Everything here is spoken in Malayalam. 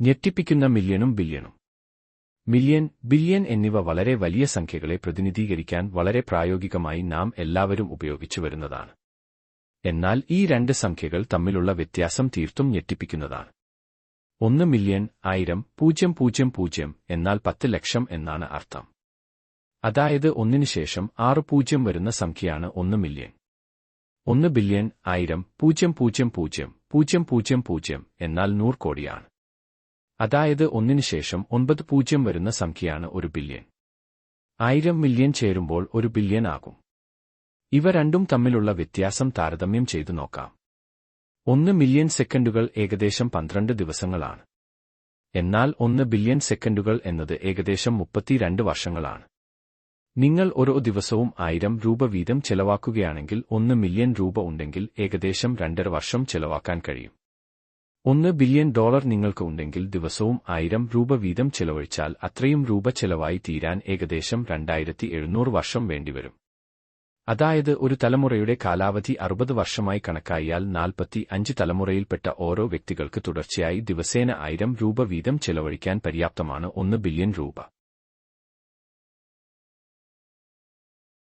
ഞെട്ടിപ്പിക്കുന്ന മില്യണും ബില്യണും. മില്യൺ ബില്യൺ എന്നിവ വളരെ വലിയ സംഖ്യകളെ പ്രതിനിധീകരിക്കാൻ വളരെ പ്രായോഗികമായി നാം എല്ലാവരും ഉപയോഗിച്ചു വരുന്നതാണ്. എന്നാൽ ഈ രണ്ട് സംഖ്യകൾ തമ്മിലുള്ള വ്യത്യാസം തീർത്തും ഞെട്ടിപ്പിക്കുന്നതാണ്. ഒന്ന് മില്യൺ ആയിരം പൂജ്യം പൂജ്യം പൂജ്യം എന്നാൽ പത്ത് ലക്ഷം എന്നാണ് അർത്ഥം. അതായത് ഒന്നിനു ശേഷം ആറ് പൂജ്യം വരുന്ന സംഖ്യയാണ് ഒന്ന് മില്യൺ. ഒന്ന് ബില്യൺ ആയിരം പൂജ്യം പൂജ്യം പൂജ്യം പൂജ്യം പൂജ്യം പൂജ്യം എന്നാൽ നൂറ് കോടിയാണ്. അതായത് ഒന്നിനു ശേഷം ഒൻപത് പൂജ്യം വരുന്ന സംഖ്യയാണ് ഒരു ബില്യൺ ആയിരം മില്യൺ ചേരുമ്പോൾ ഒരു ബില്യൺ ആകും. ഇവ രണ്ടും തമ്മിലുള്ള വ്യത്യാസം താരതമ്യം ചെയ്തു നോക്കാം. ഒന്ന് മില്യൺ സെക്കൻഡുകൾ ഏകദേശം പന്ത്രണ്ട് ദിവസങ്ങളാണ്. എന്നാൽ ഒന്ന് ബില്യൺ സെക്കൻഡുകൾ എന്നത് ഏകദേശം മുപ്പത്തിരണ്ട് വർഷങ്ങളാണ്. നിങ്ങൾ ഓരോ ദിവസവും ആയിരം രൂപ വീതം ചെലവാക്കുകയാണെങ്കിൽ ഒന്ന് മില്യൺ രൂപ ഉണ്ടെങ്കിൽ ഏകദേശം രണ്ടര വർഷം ചെലവാക്കാൻ കഴിയും. ഒന്ന് ബില്യൺ ഡോളർ നിങ്ങൾക്ക് ഉണ്ടെങ്കിൽ ദിവസവും ആയിരം രൂപ വീതം ചെലവഴിച്ചാൽ അത്രയും രൂപ ചെലവായി തീരാൻ ഏകദേശം രണ്ടായിരത്തി എഴുന്നൂറ് വർഷം വേണ്ടിവരും. അതായത് ഒരു തലമുറയുടെ കാലാവധി അറുപത് വർഷമായി കണക്കായാൽ നാൽപ്പത്തി അഞ്ച് തലമുറയിൽപ്പെട്ട ഓരോ വ്യക്തികൾക്ക് തുടർച്ചയായി ദിവസേന ആയിരം രൂപ വീതം ചെലവഴിക്കാൻ പര്യാപ്തമാണ് ഒന്ന് ബില്യൺ രൂപ.